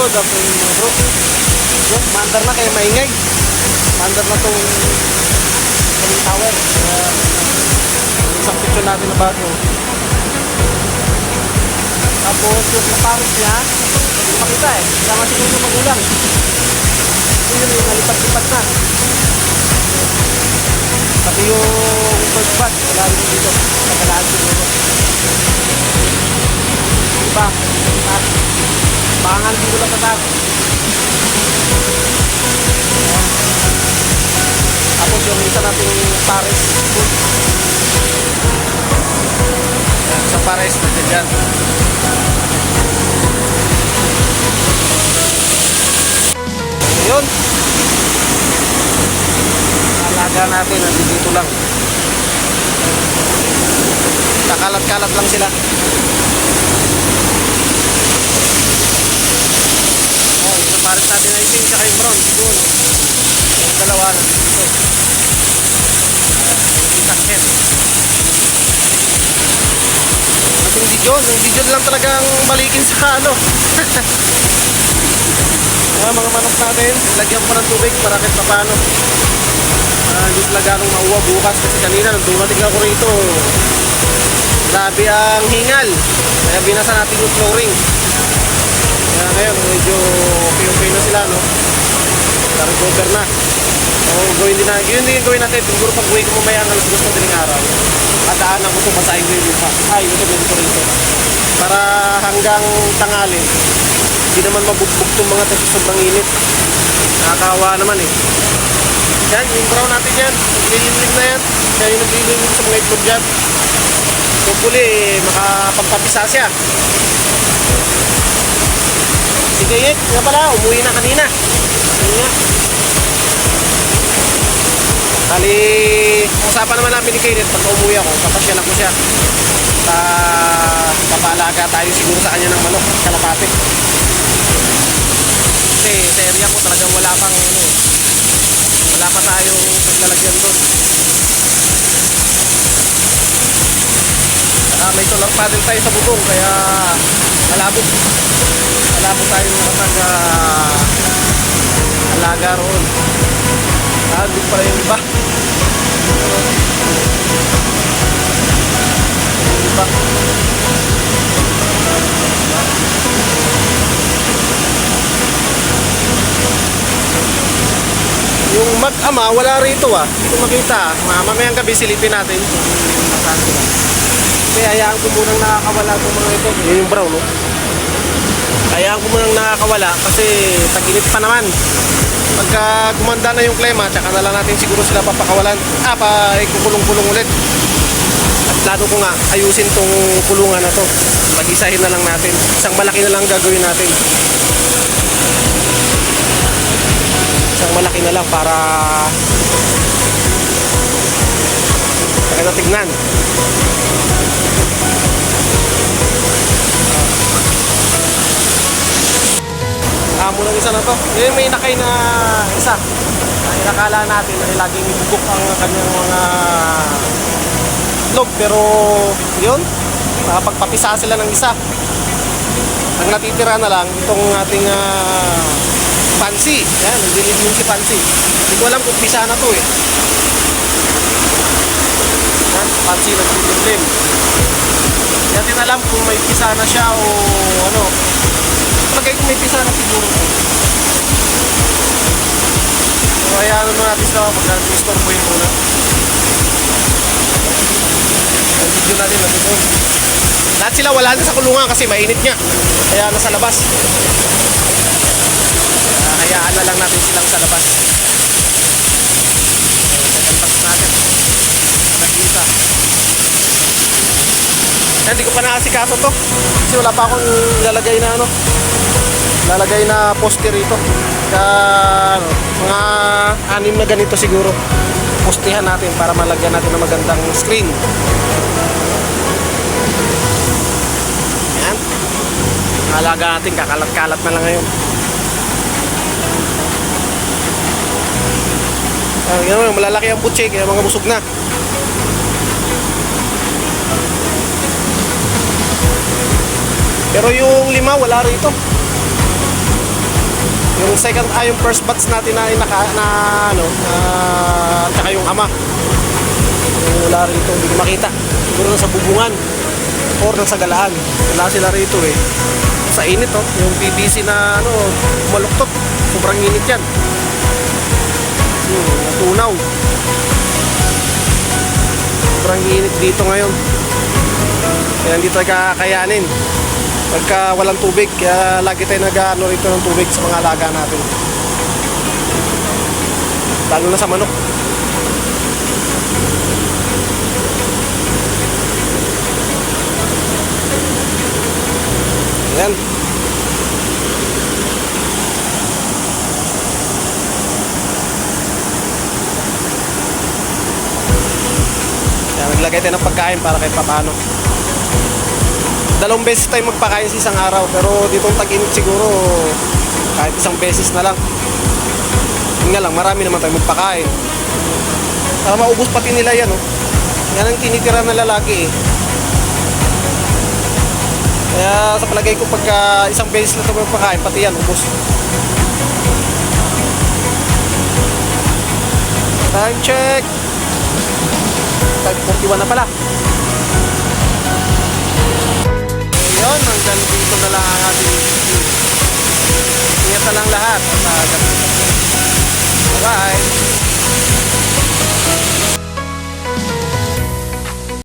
Good afternoon mga bro. Yan, mandar na kaya maingay. Mandar na tong Conning Tower. Kaya, isang picture natin na bago. Tapos yung naparos niya, hindi makita eh. Sama siguro magulang. Ito yun yung nalipat-lipat na. Pati yung first bat, wala rin dito. Nagalaan siguro. Diba? At Pangan dito lang sa taas. Tapos yung isa nating pares Sa pares natin dyan. Ayun. Alaga natin, nandito lang. Kakalat-kalat lang sila. Oh, yung pares natin na itim tsaka yung brown. Doon. Yung dalawa na dito. Itakhin. At yung Dijon, yung Dijon lang talagang balikin sa ano. Ah, mga manok natin, lagyan ko ng tubig para kahit pa paano. Ah, hindi sila ganong mauwa bukas kasi kanina nung dumating ako rito. Grabe ang hingal. Kaya binasa natin yung flooring. Kaya ngayon, medyo okay-okay na sila, no? Na-recover na. So, gawin din na, yun din yung gawin natin. Siguro pag uwi ko mamaya ng dos ng diling araw, adaanan ko ito, basahin ko yung lupa. Ay, ito, ganito rito. Para hanggang tangali, hindi naman mabugbog itong mga sa sobrang init. Nakakawa naman eh. Yan, yung brown natin yan. Naglililim na yan. Kaya yung naglililim sa mga itlog dyan. Hopefully, makapagpapisa siya. Si Kayek, nga pala, umuwi na kanina. Yun nga. Bali, usapan naman namin ni Kayek pag umuwi ako, papasyalan ko siya. Sa papaalaga tayo siguro sa kanya ng manok, kalapate. Kasi sa area ko talagang wala pang ano. Wala pa tayong paglalagyan doon. Ah, may solar panel tayo sa bubong kaya malabo. Malabo tayo nakapag uh, alaga roon. Ah, doon pala yung iba. Yung mag-ama, wala rito ah. Hindi ko makita. Ma- Mamayang gabi silipin natin kung. Kasi hayaan ko munang nakakawala itong mga ito. Yun yung brown, no? Hayaan ko munang nakakawala kasi tag-init pa naman. Pagka gumanda na yung klima, tsaka na lang natin siguro sila papakawalan. Ah, pa kukulong-kulong ulit. At plano ko nga, ayusin tong kulungan na to. Pag-isahin na lang natin. Isang malaki na lang gagawin natin. Isang malaki na lang para Kaya tignan. Amo ng isa na to. Yung may nakay na isa. Inakala natin ay laging ibubok ang kanyang mga log. Pero yun, nakapagpapisa sila ng isa. Ang natitira na lang itong ating ah, Fancy. Yan, nagdilim yung si Fancy. Hindi ko alam kung pisa na to eh. Yan, Fancy nagdilim. Hindi natin alam kung may pisa na siya o ano. Pagkay kung may pisa na siguro. So, hayaan naman natin sila mag-store po yun muna. Ang video natin natin doon. Lahat sila wala sa kulungan kasi mainit nga. Kaya nasa labas. Ah, hayaan na lang natin silang sa labas. Hindi ko pa naasikaso to. Kasi wala pa akong lalagay na ano. Lalagay na poster rito. Kaya ano, mga anim na ganito siguro. Postihan natin para malagyan natin ng magandang screen. Yan. Alaga natin, kakalat-kalat na lang ngayon. Naman, malalaki ang butche, kaya mga busog na. Pero yung lima, wala rito. Yung second, ah, yung first batch natin na, naka, na ano, na, tsaka yung ama. Yung wala rito, hindi makita. Siguro nasa bubungan or nasa galaan. Wala sila rito eh. Sa init oh, yung PVC na ano, maluktot. Sobrang init yan. Hmm, natunaw. Sobrang init dito ngayon. Kaya hindi tayo kakayanin. Pagka walang tubig, kaya lagi tayo nag-ano rito ng tubig sa mga alaga natin. Lalo na sa manok. Ayan. Kaya naglagay tayo ng pagkain para kahit papano. Dalawang beses tayo magpakain sa isang araw pero ditong tag-init siguro kahit isang beses na lang. Yun nga lang, marami naman tayo magpakain. Para maubos pati nila yan, oh. Yan ang tinitira ng lalaki, eh. Kaya sa palagay ko pagka isang beses na ito magpakain, pati yan, ubos. Time check! Time 41 na pala. Lang lahat. At Bye-bye!